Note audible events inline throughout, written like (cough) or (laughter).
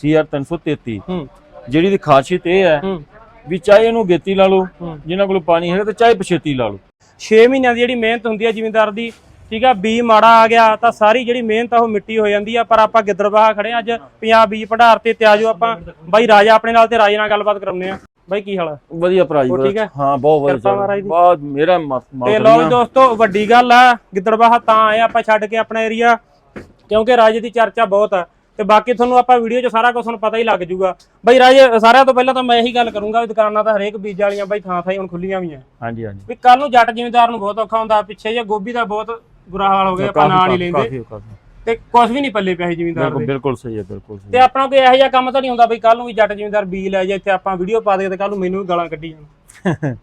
CR 333 ਹੂੰ। ਜਿਹੜੀ ਦੀ ਖਾਸੀਅਤ ਇਹ ਹੈ ਹੂੰ। ਵੀ ਚਾਹੇ ਇਹਨੂੰ ਗੇਤੀ ਲਾ ਲਓ ਹੂੰ। ਜਿਨ੍ਹਾਂ ਕੋਲ ਪਾਣੀ ਹੈਗਾ ਤੇ ਚਾਹੇ ਪਛੇਤੀ ਲਾ ਲਓ। 6 ਮਹੀਨਿਆਂ ਦੀ ਜਿਹੜੀ ਮਿਹਨਤ ਹੁੰਦੀ ਹੈ ਜ਼ਿਮੀਂਦਾਰ ਦੀ ਠੀਕ ਆ ਬੀ ਮਾੜਾ ਆ ਗਿਆ ਤਾਂ ਸਾਰੀ ਜਿਹੜੀ ਮਿਹਨਤ ਆ ਉਹ ਮਿੱਟੀ ਹੋ ਜਾਂਦੀ ਆ ਪਰ ਆਪਾਂ ਗਿੱਦੜਬਾਹਾ ਖੜੇ ਅੱਜ ਪੰਜਾਬ ਬੀਜ ਭੰਡਾਰ ਤੇ ਤੇ ਆਜੋ ਆਪਾਂ। ਬਾਈ ਰਾਜਾ ਆਪਣੇ ਨਾਲ ਤੇ ਰਾਜੇ ਨਾਲ ਗੱਲਬਾਤ ਕਰਾਉਂਦੇ ਆ। ਬਾਈ ਕੀ ਹਾਲ ਆ? ਵਧੀਆ ਭਰਾ ਜੀ ਠੀਕ ਹੈ? ਹਾਂ ਬਹੁਤ ਵਧੀਆ। ਬਹੁਤ ਮੇਰਾ ਤੇ ਲੋ ਦੋਸਤੋ ਵੱਡੀ ਗੱਲ ਆ ਗਿੱਦੜਬਾਹਾ ਤਾਂ ਆਏ ਆਪਾਂ ਛੱਡ ਕੇ ਆਪਣਾ ਏਰੀਆ ਕਿਉਂਕਿ ਰਾਜੇ ਦੀ ਚਰਚਾ ਬਹੁਤ ਆ। ਤੇ ਬਾਕੀ ਤੁਹਾਨੂੰ ਆਪਾਂ ਵੀਡੀਓ 'ਚ ਸਾਰਾ ਕੁਝ ਤੁਹਾਨੂੰ ਪਤਾ ਹੀ ਲੱਗ ਜਾਊਗਾ। ਬਾਈ ਰਾਜੇ ਸਾਰਿਆਂ ਤੋਂ ਪਹਿਲਾਂ ਤਾਂ ਮੈਂ ਇਹੀ ਗੱਲ ਕਰੂੰਗਾ ਵੀ ਦੁਕਾਨਾਂ ਤਾਂ ਹਰੇਕ ਬੀਜ ਵਾਲੀਆਂ ਬਾਈ ਥਾਂ ਥਾਂ ਹੀ ਹੁਣ ਖੁੱਲੀਆਂ ਵੀ ਆ ਹਾਂਜੀ ਹਾਂਜੀ। ਵੀ ਕੱਲ ਨੂੰ ਜੱਟ ਜ਼ਿਮੀਂਦਾਰ ਨੂੰ ਬਹੁਤ ਔਖਾ ਹੁੰਦਾ ਪਿੱਛੇ ਜੇ ਗੋਭੀ ਦਾ ਬਹੁਤ ਬੁਰਾ ਹਾਲ ਹੋ ਗਿਆ ਆਪਾਂ ਨਾਂ ਨਹੀਂ ਲੈਂਦੇ। ਤੇ ਕੁਝ ਵੀ ਨਹੀਂ ਪੱਲੇ ਪਿਆ ਜ਼ਿਮੀਂਦਾਰ ਦੇ। ਬਿਲਕੁਲ ਸਹੀ ਹੈ ਬਿਲਕੁਲ ਸਹੀ ਤੇ ਆਪਣਾ ਕੋਈ ਇਹੋ ਜਿਹਾ ਕੰਮ ਤਾਂ ਨਹੀਂ ਹੁੰਦਾ ਬਈ ਕੱਲ ਨੂੰ ਵੀ ਜੱਟ ਜ਼ਿਮੀਂਦਾਰ ਬੀਜ ਲੈ ਜਾ ਇੱਥੇ ਆਪਾਂ ਵੀਡੀਓ ਪਾ ਦੇ ਤੇ ਕੱਲ ਨੂੰ ਮੈਨੂੰ ਵੀ ਗਾਲਾਂ ਕੱਢੀ ਜਾਣ। (laughs)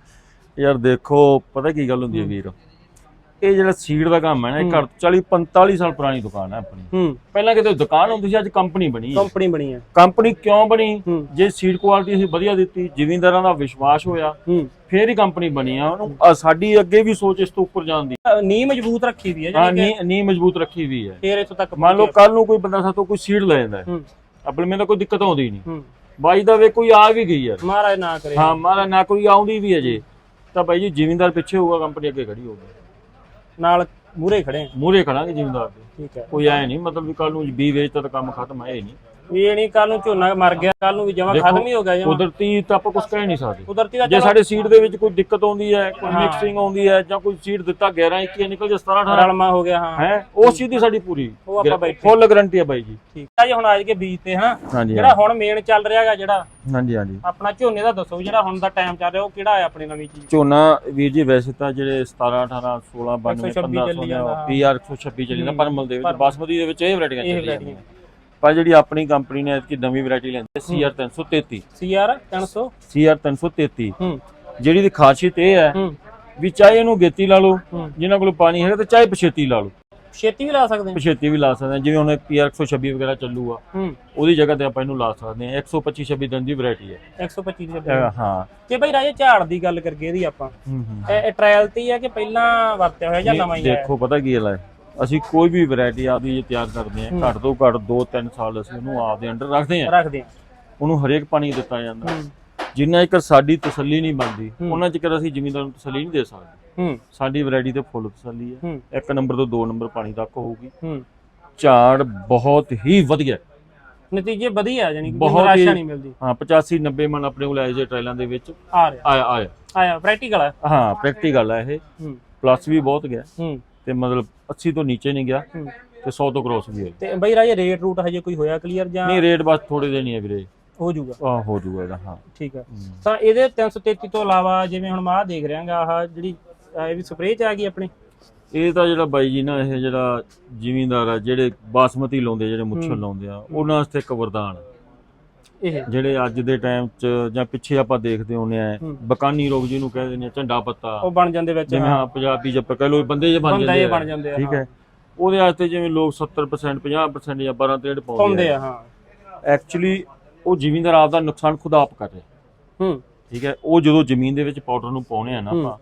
ਯਾਰ ਦੇਖੋ ਪਤਾ ਕੀ ਗੱਲ ਹੁੰਦੀ ਹੈ। ਵੀਰ? ਇਹ ਜਿਹੜਾ ਸੀਡ ਦਾ ਕੰਮ ਹੈ ਨਾ ਇਹ ਘੱਟ 40 45 ਸਾਲ ਪੁਰਾਣੀ ਦੁਕਾਨ ਹੈ ਆਪਣੀ। ਹੂੰ। ਪਹਿਲਾਂ ਕਿਤੇ ਦੁਕਾਨ ਹੁੰਦੀ ਸੀ ਅੱਜ ਕੰਪਨੀ ਬਣੀ ਹੈ। ਕੰਪਨੀ ਬਣੀ ਹੈ। ਕੰਪਨੀ ਕਿਉਂ ਬਣੀ? ਹੂੰ। ਜੇ ਸੀਡ ਕੁਆਲਿਟੀ ਅਸੀਂ ਵਧੀਆ ਦਿੱਤੀ ਜ਼ਿਮੀਂਦਾਰਾਂ ਦਾ ਵਿਸ਼ਵਾਸ ਹੋਇਆ ਹੂੰ। ਫੇਰ ਹੀ ਕੰਪਨੀ ਬਣੀ ਆ। ਉਹਨੂੰ ਸਾਡੀ ਅੱਗੇ ਵੀ ਸੋਚ ਇਸ ਤੋਂ ਉੱਪਰ ਜਾਣ ਦੀ ਅਹ ਨੀਂਹ ਮਜ਼ਬੂਤ ਰੱਖੀ ਦੀ ਹੈ ਹਾਂ ਜਿਹੜੀ ਨੀ ਨੀ ਮਜ਼ਬੂਤ ਰੱਖੀ ਵੀ ਹੈ। ਫੇਰ ਇੱਥੋਂ ਤੱਕ ਮੰਨ ਲਓ ਕੱਲ ਨੂੰ ਕੋਈ ਬੰਦਾ ਸਾਤੋਂ ਕੋਈ ਸੀਡ ਲੈ ਜਾਂਦਾ ਹੈ। ਹੂੰ। ਆਪਣੇ ਮੈਨੂੰ ਤਾਂ ਕੋਈ ਦਿੱਕਤ ਆਉਂਦੀ ਨਹੀਂ। ਹੂੰ। ਬਾਈ ਦਾ ਵੇ ਕੋਈ ਆ ਵੀ ਗਈ ਹੈ। ਮਹਾਰਾਜ ਨਾ ਕਰੇ। ਹਾਂ ਮਾਰਾ ਨਾ ਕੋਈ ਆਉਂਦੀ ਵੀ ਹੈ ਜੇ। ਤਾਂ ਬਾਈ ਜੀ ਜ਼ਿਮੀਂਦਾਰ ਪਿੱਛੇ ਹੋਊਗਾ ਕੰਪਨੀ ਅੱਗੇ ਖੜੀ ਹੋਊਗੀ। ਨਾਲ ਮੂਰੇ ਖੜੇ ਆ। ਮੂਰੇ ਖੜਾਂਗੇ ਜ਼ਿਮੀਂਦਾਰ ਦੇ। ਠੀਕ ਹੈ। ਕੋਈ ਐ ਨਹੀਂ ਮਤਲਬ ਵੀ ਕੱਲ ਨੂੰ ਬੀ ਵੇਚਤਾ ਤਾਂ ਕੰਮ ਖਤਮ ਹੈ ਇਹ ਨਹੀਂ। ਵੀ ਇਹ ਨਹੀਂ ਕੱਲ ਨੂੰ ਝੋਨਾ ਮਰ ਗਿਆ ਕੱਲ ਨੂੰ ਵੀ ਜਮਾ ਦੇਖੋ, ਖਤਮ ਹੀ ਹੋ ਗਿਆ ਜਮਾ। ਕੁਦਰਤੀ ਤਾਂ ਆਪਾਂ ਕੁਝ ਕਹਿ ਨਹੀਂ ਸਕਦੇ। ਕੁਦਰਤੀ ਦਾ ਜੇ ਚਲੋ ਸਾਡੇ ਸੀਡ ਦੇ ਵਿੱਚ ਕੋਈ ਦਿੱਕਤ ਆਉਂਦੀ ਹੈ ਕੋਈ ਹਾਂ। ਮਿਕਸਿੰਗ ਆਉਂਦੀ ਹੈ ਜਾਂ ਕੋਈ ਸੀਡ ਦਿੱਤਾ 11 21 ਨਿਕਲ ਜੇ 17 18 ਰਲਮਾ ਹੋ ਗਿਆ ਹਾਂ। ਹੈ? ਉਸ ਚੀਜ਼ ਦੀ ਸਾਡੀ ਪੂਰੀ ਉਹ ਆਪਾਂ ਬੈਠੇ। ਫੁੱਲ ਗਾਰੰਟੀ ਹੈ ਬਾਈ ਜੀ। ਠੀਕ ਹੈ ਜੀ ਹੁਣ ਅੱਜ ਕੇ ਬੀਜ ਤੇ ਹਾਂ। ਹਾਂਜੀ ਜਿਹੜਾ ਹੁਣ ਮੇਨ ਚੱਲ ਰਿਹਾਗਾ ਜਿਹੜਾ। ਹਾਂਜੀ ਹਾਂਜੀ। ਆਪਣਾ ਝੋਨੇ ਦਾ ਦੱਸੋ ਜਿਹੜਾ ਹੁਣ ਦਾ ਟਾਈਮ ਚੱਲ ਰਿਹਾ ਉਹ ਕਿਹੜਾ ਹੈ ਆਪਣੀ ਨਵੀਂ ਚੀਜ਼? ਝੋਨਾ ਵੀਰ ਜੀ ਵੈਸੇ ਤਾਂ ਜਿਹੜੇ 17 18 16 92 126 ਚੱਲੀ 1500 ਜਾਂਦਾ। ਪੀਆਰ 126 ਚੱਲੀ ਜਾਂਦਾ ਪਰਮਲ ਦੇ ਵਿੱਚ ਬਾਸਮਤੀ ਦੇ ਵਿੱਚ ਇਹ ਵੈਰਾਈਟੀਆਂ ਇਹ ਚੱਲੀਆਂ varieties। ਨੇ। ਪਰ ਜਿਹੜੀ ਆਪਣੀ ਕੰਪਨੀ ਨੇ ਇਤਕੀ ਨਵੀਂ ਵੈਰਾਈਟੀ ਲੈਂਦੀ ਸੀਆਰ 333 ਸੀਆਰ 300 ਸੀਆਰ 333 ਹੂੰ। ਜਿਹੜੀ ਦੀ ਖਾਸੀਅਤ ਇਹ ਹੈ ਵੀ ਚਾਹੇ ਇਹਨੂੰ ਗੇਤੀ ਲਾ ਲਓ ਜਿਨ੍ਹਾਂ ਕੋਲ ਪਾਣੀ ਹੈਗਾ ਤੇ ਚਾਹੇ ਪਛੇਤੀ ਲਾ ਲਓ। ਛੇਤੀ ਵੀ ਲਾ ਸਕਦੇ ਹਾਂ। ਪਛੇਤੀ ਵੀ ਲਾ ਸਕਦੇ ਹਾਂ। ਜਿਵੇਂ ਹੁਣ ਪੀਆਰ 126 ਵਗੈਰਾ ਚੱਲੂਗਾ ਹੂੰ। ਉਹਦੀ ਜਗ੍ਹਾ ਤੇ ਆਪਾਂ ਇਹਨੂੰ ਲਾ ਸਕਦੇ ਹਾਂ। 125 26 ਦਿਨ ਦੀ ਵੈਰਾਈਟੀ ਹੈ। 125 ਦੇ ਹਾਂ। ਤੇ ਬਈ ਰਾਜੇ ਝਾੜ ਦੀ ਗੱਲ ਕਰਗੇ ਇਹਦੀ ਆਪਾਂ। ਇਹ ਟ੍ਰਾਇਲ ਤੇ ਹੀ ਹੈ ਕਿ ਪਹਿਲਾਂ ਵਰਤਿਆ ਹੋਇਆ ਜਾਂ ਨਵਾਂ ਹੀ ਹੈ ਦੇਖੋ ਪਤਾ ਕੀ ਹੈ? ਅਸੀਂ ਕੋਈ ਵੀ ਵੈਰਾਈਟੀ ਆਪਦੀ ਤਿਆਰ ਕਰਦੇ ਹਾਂ ਘੱਟ ਤੋਂ ਘੱਟ 2-3 ਸਾਲ ਅਸੀਂ ਉਹਨੂੰ ਆਪਦੇ ਅੰਡਰ ਰੱਖਦੇ ਹਾਂ। ਰੱਖਦੇ ਹਾਂ। ਉਹਨੂੰ ਹਰੇਕ ਪਾਣੀ ਦਿੱਤਾ ਜਾਂਦਾ। ਜਿੰਨਾ ਚਿਰ ਸਾਡੀ ਤਸੱਲੀ ਨਹੀਂ ਬਣਦੀ। ਉਹਨਾਂ ਚਿਰ ਅਸੀਂ ਜ਼ਿਮੀਂਦਾਰ ਨੂੰ ਤਸੱਲੀ ਨਹੀਂ ਦੇ ਸਕਦੇ। ਸਾਡੀ ਵੈਰਾਈਟੀ ਤੇ ਫੁੱਲ ਤਸੱਲੀ ਹੈ। ਇੱਕ ਨੰਬਰ ਤੋਂ ਦੋ ਨੰਬਰ ਪਾਣੀ ਤੱਕ ਹੋਊਗੀ। ਝਾੜ ਬਹੁਤ ਹੀ ਵਧੀਆ। ਨਤੀਜੇ ਵਧੀਆ ਜਾਨੀ ਕਿ ਬਹੁਤ ਨਿਰਾਸ਼ਾ ਨਹੀਂ ਮਿਲਦੀ। ਹਾਂ 85 90 ਮਣ ਆਪਣੇ ਕੋਲ ਆਏ ਜੇ ਟ੍ਰਾਇਲਾਂ ਦੇ ਵਿੱਚ। ਆ ਰਿਹਾ। ਆਇਆ ਆਇਆ। ਆਇਆ ਪ੍ਰੈਕਟੀਕਲ ਹੈ ਹਾਂ ਪ੍ਰੈਕਟੀਕਲ ਹੈ ਇਹ। ਪਲੱਸ ਵੀ ਬਹੁਤ ਗਿਆ। ਹੂੰ। ਤੇ ਮਤਲਬ 80 ਤੋਂ ਨੀਚੇ ਨਹੀਂ ਗਿਆ ਤੇ 100 ਤੋਂ ਕ੍ਰੋਸ ਵੀ ਹੈ ਤੇ ਬਈ ਰਾਜੇ ਰੇਟ ਰੂਟ ਹਜੇ ਕੋਈ ਹੋਇਆ ਕਲੀਅਰ ਜਾਂ? ਨਹੀਂ ਰੇਟ ਬਸ ਥੋੜੇ ਦੇ ਨਹੀਂ ਹੈ ਵੀਰੇ। ਹੋ ਜਾਊਗਾ। ਆ ਹੋ ਜਾਊਗਾ ਇਹਦਾ ਹਾਂ। ਠੀਕ ਹੈ। ਤਾਂ ਇਹਦੇ 333 ਤੋਂ ਇਲਾਵਾ ਜਿਵੇਂ ਹੁਣ ਮੈਂ ਆਹ ਦੇਖ ਰਿਹਾਗਾ ਆਹ ਜਿਹੜੀ ਇਹ ਵੀ ਸਪਰੇਅ ਚ ਆ ਗਈ ਆਪਣੀ? ਇਹ ਤਾਂ ਜਿਹੜਾ ਬਾਈ ਜੀ ਨਾ ਇਹ ਜਿਹੜਾ ਜ਼ਿਮੀਂਦਾਰ ਆ ਜਿਹੜੇ ਬਾਸਮਤੀ ਲਾਉਂਦੇ ਜਿਹੜੇ ਮੁੱਛਲ। ਲਾਉਂਦੇ ਆ ਉਹਨਾਂ ਵਾਸਤੇ ਇੱਕ ਵਰਦਾਨ ਆ। ਇਹ? ਜਿਹੜੇ ਅੱਜ ਦੇ ਟਾਈਮ 'ਚ ਜਾਂ ਪਿੱਛੇ ਆਪਾਂ ਦੇਖਦੇ ਹੁੰਨੇ ਆ। ਬਕਾਨੀ ਰੋਗ ਜਿਹਨੂੰ ਕਹਿੰਦੇ ਨੇ ਝੰਡਾ ਪੱਤਾ। ਉਹ ਬਣ ਜਾਂਦੇ ਵਿੱਚ ਜਿਵੇਂ ਹਾਂ। ਪੰਜਾਬੀ ਆਪਾਂ ਕਹਿ ਲੋ ਬੰਦੇ ਜੇ ਬਣ ਜਾਂਦੇ ਬਣ ਜਾਂਦੇ ਠੀਕ ਹੈ। ਉਹਦੇ ਵਾਸਤੇ ਜਿਵੇਂ ਲੋਕ 70% 50% ਜਾਂ 12 13 ਪਾਉਂਦੇ ਆ। ਹਾਂ। ਐਕਚੁਅਲੀ ਉਹ ਜ਼ਿਮੀਂਦਾਰ ਆਪ ਦਾ ਨੁਕਸਾਨ ਖੁਦ ਆਪ ਕਰ ਰਿਹਾ। ਹੂੰ। ਠੀਕ ਹੈ। ਉਹ ਜਦੋਂ ਜ਼ਮੀਨ ਦੇ ਵਿੱਚ ਪਾਊਡਰ ਨੂੰ ਪਾਉਣੇ ਆ ਨਾ। ਆਪਾਂ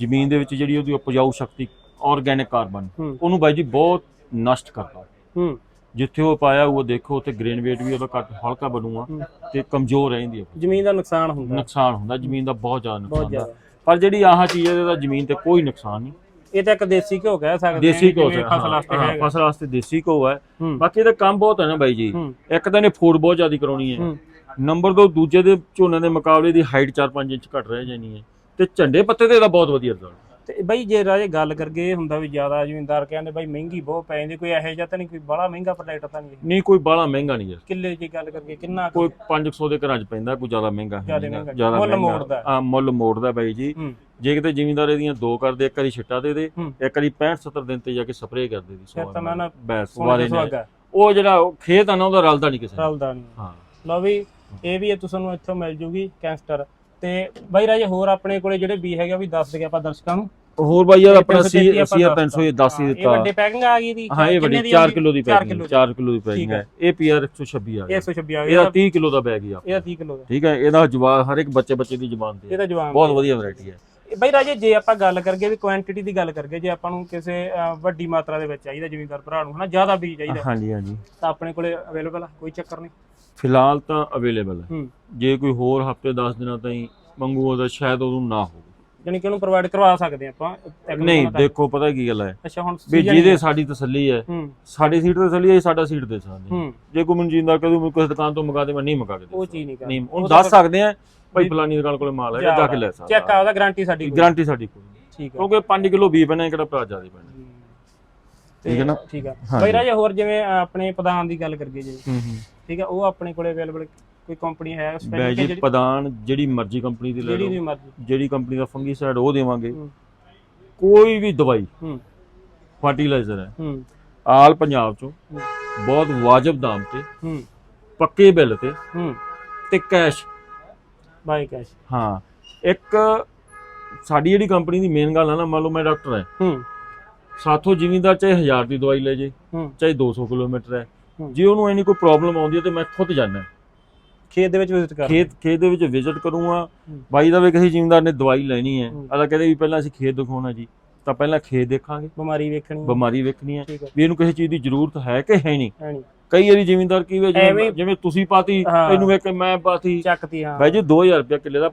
ਜ਼ਮੀਨ ਦੇ ਵਿੱਚ ਜਿਹੜੀ ਉਹਦੀ ਉਪਜਾਊ ਸ਼ਕਤੀ ਆਰਗੈਨਿਕ ਕਾਰਬਨ ਉਹਨੂੰ ਬਾਈ ਜੀ ਬਹੁਤ ਨਸ਼ਟ ਕਰਦਾ। ਹੂੰ। ਜਿੱਥੇ ਉਹ ਪਾਇਆ ਉਹ ਦੇਖੋ ਤੇ ਗ੍ਰੇਨ weight ਵੀ ਉਹਦਾ ਘੱਟ ਹਲਕਾ ਬਣੂਗਾ ਹੂੰ। ਤੇ ਕਮਜ਼ੋਰ ਰਹਿੰਦੀ ਹੈ ਜ਼ਮੀਨ ਦਾ ਨੁਕਸਾਨ ਹੁੰਦਾ। ਨੁਕਸਾਨ ਹੁੰਦਾ ਜ਼ਮੀਨ ਦਾ ਬਹੁਤ ਜ਼ਿਆਦਾ ਬਹੁਤ ਨੁਕਸਾਨ ਹੁੰਦਾ। ਜ਼ਿਆਦਾ। ਪਰ ਜਿਹੜੀ ਆਹ ਚੀਜ਼ ਹੈ ਇਹਦਾ ਜ਼ਮੀਨ ਤੇ ਕੋਈ ਨੁਕਸਾਨ ਨਹੀਂ। ਇਹ ਤਾਂ ਇੱਕ ਦੇਸੀ ਘਿਓ ਕਹਿ ਸਕਦੇ ਦੇਸੀ ਘਿਓ ਜਿਵੇਂ ਫਸਲ ਵਾਸਤੇ ਹਾਂ, ਹੈਗਾ। ਫਸਲ ਵਾਸਤੇ ਦੇਸੀ ਘਿਓ ਹੈ। ਹੂੰ। ਬਾਕੀ ਇਹਦਾ ਕੰਮ ਬਹੁਤ ਹੈ ਨਾ ਬਾਈ ਜੀ। ਹੂੰ। ਇੱਕ ਤਾਂ ਇਹਨੇ ਫੂਡ ਬਹੁਤ ਜ਼ਿਆਦਾ ਕਰਾਉਣੀ ਹੈ। ਹੂੰ। ਨੰਬਰ 2 ਦੂਜੇ ਦੇ ਝੋਨੇ ਦੇ ਮੁਕਾਬਲੇ ਦੀ ਹਾਈਟ 4-5 ਇੰਚ ਘਟ ਰਹਿ ਜਾਣੀ ਹੈ। ਤੇ ਝੰਡੇ ਪੱਤੇ ਤੇ ਇਹਦਾ ਬਹੁਤ ਵਧੀਆ ਰਿਜ਼ਲਟ ਤੇ ਬਈ ਜੇ ਰਾਜੇ ਗੱਲ ਕਰਗੇ ਇਹ ਹੁੰਦਾ ਵੀ ਜ਼ਿਆਦਾ ਜ਼ਿਮੀਂਦਾਰ ਕਹਿੰਦੇ ਬਈ ਮਹਿੰਗੀ ਬਹੁਤ ਪੈ ਜਾਂਦੀ ਕੋਈ ਇਹੋ ਜਿਹਾ ਤਾਂ ਨਹੀਂ ਕੋਈ ਬੜਾ ਮਹਿੰਗਾ ਪ੍ਰੋਡਕਟ ਤਾਂ ਨਹੀਂ ਨਹੀਂ ਕੋਈ ਬਾਹਲਾ ਮਹਿੰਗਾ ਨਹੀਂ ਯਾਰ ਕਿੱਲੇ ਦੀ ਗੱਲ ਕਰਗੇ ਕਿੰਨਾ ਕੁ? ਕੋਈ 500 ਦੇ ਘਰਾਂ 'ਚ ਪੈਂਦਾ ਕੋਈ ਜ਼ਿਆਦਾ ਮਹਿੰਗਾ ਹੈ ਜ਼ਿਆਦਾ ਮਹਿੰਗਾ। ਮੁੱਲ। ਮੋੜਦਾ ਹੈ। ਹਾਂ ਮੁੱਲ ਮੋੜਦਾ ਬਾਈ ਜੀ ਹੂੰ ਜੇ ਕਿਤੇ ਜ਼ਿਮੀਂਦਾਰ ਇਹਦੀਆਂ ਦੋ ਕਰਦੇ ਇੱਕ ਵਾਰੀ ਛਿੱਟਾ ਦੇ ਦੇ ਹੂੰ। ਇੱਕ ਵਾਰੀ 65-70 ਦਿਨ ਤੇ ਜਾ ਕੇ ਸਪਰੇਅ ਕਰ ਦੇ ਦੀ ਫਿਰ ਤਾਂ ਮੈਂ ਨਾ ਬੈਸ ਸੋਨੇ ਵਾਰੇ ਤੇ ਨੇ ਸੁਹਾਗਾ ਉਹ ਜਿਹੜਾ ਉਹ ਖੇਤ ਆ ਨਾ ਉਹਦਾ ਰਲਦਾ ਨਹੀਂ ਕਿਸੇ ਨਾਲ ਰਲਦਾ ਨਹੀਂ ਹਾਂ ਲਓ ਵੀ ਇਹ ਵੀ ਤੁਹਾਨੂੰ ਇੱਥੋਂ ਮਿਲ ਜੂਗੀ ਕੈਂਸਟਰ ਤੇ ਬਾਈ ਰਾਜੇ ਹੋਰ ਆਪਣੇ ਕੋਲੇ ਜਿਹੜੇ ਬੀ ਹੈਗੇ ਆ ਵੀ ਦੱਸ ਦਗੇ ਆਪਾਂ ਦਰਸ਼ਕਾਂ ਨੂੰ। ਹੋਰ ਬਾਈ ਯਾਰ ਇਹ ਆਪਣਾ 333 ਸੀ ਸੀ ਦੱਸਤਾ। 300 ਇਹ 10 ਹੀ ਇਹ ਦਿੱਤਾ। ਵੱਡੇ ਪੈਕਿੰਗ ਆ ਗਈ ਦੀ। ਹਾਂ ਇਹ ਵੱਡੀ ਦੀ 4 ਆਉਂਦੀ? ਕਿਲੋ ਦੀ ਪੈਕਿੰਗ ਕਿਲੋ ਦੀ। 4 ਕਿਲੋ ਦੀ ਪੈਕਿੰਗ ਹੈ। ਇਹ ਪੀਆਰ 126 ਆ ਇਹ ਗਿਆ। 126 ਆ ਇਹਦਾ ਗਿਆ 30 ਕਿਲੋ ਦਾ ਬੈਗ ਹੀ ਆ ਇਹਦਾ 30 ਕਿਲੋ ਦਾ। ਠੀਕ ਹੈ ਇਹਦਾ ਜਵਾਬ ਹਰ ਇੱਕ ਬੱਚੇ ਬੱਚੇ ਦੀ ਜ਼ੁਬਾਨ ਤੇ। ਇਹਦਾ ਜਵਾਬ ਬਹੁਤ ਵਧੀਆ ਵੈਰਾਈਟੀ ਹੈ। ਇਹ ਬਾਈ ਰਾਜੇ ਜੇ ਆਪਾਂ ਗੱਲ ਕਰਗੇ ਵੀ ਕੁਆਂਟੀਟੀ ਦੀ ਗੱਲ ਕਰਗੇ ਜੇ ਆਪਾਂ ਨੂੰ ਕਿਸੇ ਵੱਡੀ ਮਾਤਰਾ ਦੇ ਵਿੱਚ ਚਾਹੀਦਾ ਜ਼ਿਮੀਂਦਾਰ ਭਰਾ ਨੂੰ ਹਨਾ ਜ਼ਿਆਦਾ ਬੀਜ ਚਾਹੀਦਾ ਹਾਂਜੀ ਹਾਂਜੀ। ਤਾਂ ਆਪਣੇ ਕੋਲੇ ਅਵੇਲੇਬਲ ਆ ਕੋਈ ਚੱਕਰ ਨਹੀਂ। ਫਿਲਹਾਲ ਤਾਂ ਅਵੇਲੇਬਲ ਹੈ। ਜੇ ਕੋਈ ਹੋਰ ਹਫ਼ਤੇ 10 ਦਿਨਾਂ ਤਾਈਂ ਮੰਗੂਗਾ ਤਾਂ ਸ਼ਾਇਦ ਉਦੋਂ ਨਾ ਹੋਵੇ। ਯਾਨੀ ਕਿ ਉਹਨੂੰ ਪ੍ਰੋਵਾਈਡ ਕਰਵਾ ਸਕਦੇ ਆਪਾਂ। ਨਹੀਂ। ਦੇਖੋ ਪਤਾ ਕੀ ਗੱਲ ਹੈ। ਅੱਛਾ ਹੁਣ ਵੀ ਜਿਹਦੇ ਸਾਡੀ ਤਸੱਲੀ ਹੈ ਸਾਡੀ ਸੀਟ ਤੇ ਤਸੱਲੀ ਹੈ ਸਾਡਾ ਸੀਟ ਹਾਂ। ਹੂੰ। ਜੇ ਕੋਈ ਮਨਜੀਂਦਾ ਕਹਦੂ ਮੈਂ ਕਿਸੇ ਦੁਕਾਨ ਤੋਂ ਮੰਗਾ ਦੇ ਮੈਂ ਨਹੀਂ ਮੰਗਾ ਕੇ ਦੇ ਉਹ ਸਕਦਾ। ਚੀਜ਼ ਨਹੀਂ ਕਰ। ਨਹੀਂ ਉਹ ਉਹਨੂੰ ਤਾਂ ਦੱਸ ਸਕਦੇ ਆ ਭਾਈ ਫਲਾਨੀ ਦੁਕਾਨ ਕੋਲੇ ਮਾਲ ਹੈ ਜਾ ਕੇ ਲੈ ਸਕਦਾ। ਚੈੱਕ ਆਉਦਾ ਗਾਰੰਟੀ ਸਾਡੀ ਕੋਈ। ਗਾਰੰਟੀ ਸਾਡੀ ਕੋਈ। ਠੀਕ ਹੈ ਕਿਉਂਕਿ 5 ਕਿਲੋ ਵੀ ਪੈਣਾ ਕਿਹੜਾ ਭਰਾ ਜ਼ਿਆਦਾ ਪੈਣਾ। ਠੀਕ ਹੈ ਨਾ? ਠੀਕ ਹੈ। ਬਈ ਰਾਜੇ ਹੋਰ ਜਿਵੇਂ ਆਪਣੇ ਪ੍ਰਧਾਨ ਦੀ ਗੱਲ ਕਰੀਏ ਜੀ। ਹੂੰ ਹੂੰ। ਠੀਕ ਹੈ ਉਹ ਆਪਣੇ ਕੋਲੇ ਅਵੇਲੇਬਲ ਕੋਈ ਕੰਪਨੀ ਹੈ ਬੈ special ਜੀ ਜਿਹੜੀ ਪ੍ਰਦਾਨ ਜਿਹੜੀ ਮਰਜ਼ੀ ਕੰਪਨੀ ਦੀ ਲੈ ਜਿਹੜੀ ਲਓ। ਮਰਜ਼ੀ। ਜਿਹੜੀ ਕੰਪਨੀ ਦਾ ਫੰਗੀਸਾਈਡ ਉਹ ਦੇਵਾਂਗੇ। ਹੂੰ। ਕੋਈ ਵੀ ਦਵਾਈ ਹੂੰ। ਫਰਟੀਲਾਈਜ਼ਰ ਹੈ। ਹੂੰ। ਆਲ ਪੰਜਾਬ ਚੋਂ ਹੂੰ। ਬਹੁਤ ਵਾਜਬ ਦਾਮ ਤੇ ਹੂੰ। ਪੱਕੇ ਬਿੱਲ ਤੇ ਹੂੰ। ਤੇ ਕੈਸ਼ ਬਾਈ ਕੈਸ਼ ਹਾਂ ਇੱਕ ਸਾਡੀ ਜਿਹੜੀ ਕੰਪਨੀ ਦੀ ਮੇਨ ਗੱਲ ਹੈ ਨਾ ਮੰਨ ਲਓ ਮੈਂ ਡਾਕਟਰ ਹਾਂ। ਹੂੰ। ਸਾਥੋਂ ਜ਼ਿਮੀਂਦਾਰ ਚਾਹੇ 1000 ਦੀ ਦਵਾਈ ਲੈ ਜੇ ਹੂੰ। ਚਾਹੇ 200 ਕਿਲੋਮੀਟਰ ਹੂੰ। ਜੇ ਉਹਨੂੰ ਐਨੀ ਕੋਈ ਪ੍ਰੋਬਲਮ ਆਉਂਦੀ ਹੈ ਤੇ ਮੈਂ ਖੁਦ ਜਾਣਾ ਖੇਤ ਦੇ ਵਿੱਚ ਵਿਜ਼ਿਟ ਕਰ ਖੇਤ ਖੇਤ ਦੇ ਵਿੱਚ ਵਿਜ਼ਿਟ ਕਰੂੰਗਾ। ਬਾਈ ਦਾ ਵੀ ਕਿਸੇ ਜ਼ਿਮੀਂਦਾਰ ਨੇ ਦਵਾਈ ਲੈਣੀ ਹੈ। ਅਦਾ ਕਹਿੰਦੇ ਵੀ ਪਹਿਲਾਂ ਅਸੀਂ ਖੇਤ ਦਿਖਾਉਣਾ ਜੀ। ਤਾਂ ਪਹਿਲਾਂ ਖੇਤ ਦੇਖਾਂਗੇ। ਬਿਮਾਰੀ ਵੇਖਣੀ ਹੈ। ਬਿਮਾਰੀ ਵੇਖਣੀ ਹੈ। ਵੀ ਇਹਨੂੰ ਕਿਸੇ ਚੀਜ਼ ਦੀ ਜ਼ਰੂਰਤ ਹੈ ਕਿ ਹੈ ਨਹੀਂ। ਕਈ ਵਾਰੀ ਜ਼ਿਮੀਂਦਾਰ ਕੀ ਵੇ ਜਿਵੇਂ ਤੁਸੀਂ ਪਾਤੀ। ਇਹਨੂੰ ਵੇਖ ਕੇ ਮੈਂ ਪਾਤੀ। ਚੱਕਤੀ ਹਾਂ। ਬਾਈ ਜੀ 2000 ਰੁਪਏ ਕਿੱਲੇ ਦਾ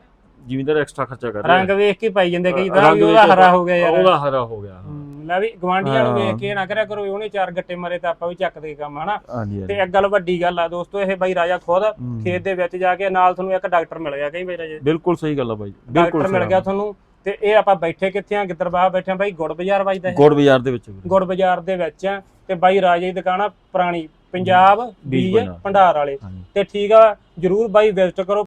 ਜ਼ਿਮੀਂਦਾਰ ਐਕਸਟਰਾ ਖਰਚਾ ਕਰ ਰਿਹਾ। ਰੰਗ ਵੇਖ ਕੇ ਪਾਈ ਜਾਂਦੇ ਕਈ ਵੀ ਉਹਦਾ ਹਰਾ ਹੋ ਗਿਆ ਯਾਰ। ਉਹਦਾ ਹਰਾ ਹੋ ਗਿਆ ਲੈ ਵੀ ਗਵਾਂਢੀਆਂ ਨੂੰ। ਵੇਖ ਕੇ ਨਾ ਕਰਿਆ ਕਰੋ ਵੀ ਉਹਨੇ ਚਾਰ ਗੱਟੇ ਮਾਰੇ ਤਾਂ ਆਪਾਂ ਵੀ ਚੱਕਦੇ ਕੰਮ ਹਨਾ ਹਾਂਜੀ ਤੇ ਇੱਕ ਗੱਲ ਵੱਡੀ ਗੱਲ ਆ ਦੋਸਤੋ ਇਹ ਬਾਈ ਰਾਜਾ ਖੁਦ। ਖੇਤ ਦੇ ਵਿੱਚ ਜਾ ਕੇ ਨਾਲ ਤੁਹਾਨੂੰ ਇੱਕ ਡਾਕਟਰ ਮਿਲ ਗਿਆ ਕਈ ਵਾਰ ਜੇ ਬਿਲਕੁਲ ਸਹੀ ਗੱਲ ਆ ਬਾਈ ਬਿਲਕੁਲ ਡਾਕਟਰ ਮਿਲ ਗਿਆ ਤੁਹਾਨੂੰ ਤੇ ਇਹ ਆਪਾਂ ਬੈਠੇ ਕਿੱਥੇ ਆ ਗਿੱਦਰਬਾਹ ਬੈਠੇ ਆ ਬਾਈ ਗੁੜ ਬਾਜ਼ਾਰ ਵੱਜਦਾ ਗੁੜ ਬਾਜ਼ਾਰ ਦੇ ਵਿੱਚ। ਗੁੜ ਬਾਜ਼ਾਰ ਦੇ ਵਿੱਚ ਆ ਤੇ ਬਾਈ ਰਾਜੇ ਦੀ ਦੁਕਾਨ ਆ ਪੁਰਾਣੀ ਪੰਜਾਬ ਬੀਜ ਭੰਡਾਰ। ਵਾਲੇ ਤੇ ਠੀਕ ਆ ਜਰੂਰ ਬਾਈ ਵਿਜ਼ਿਟ ਕਰੋ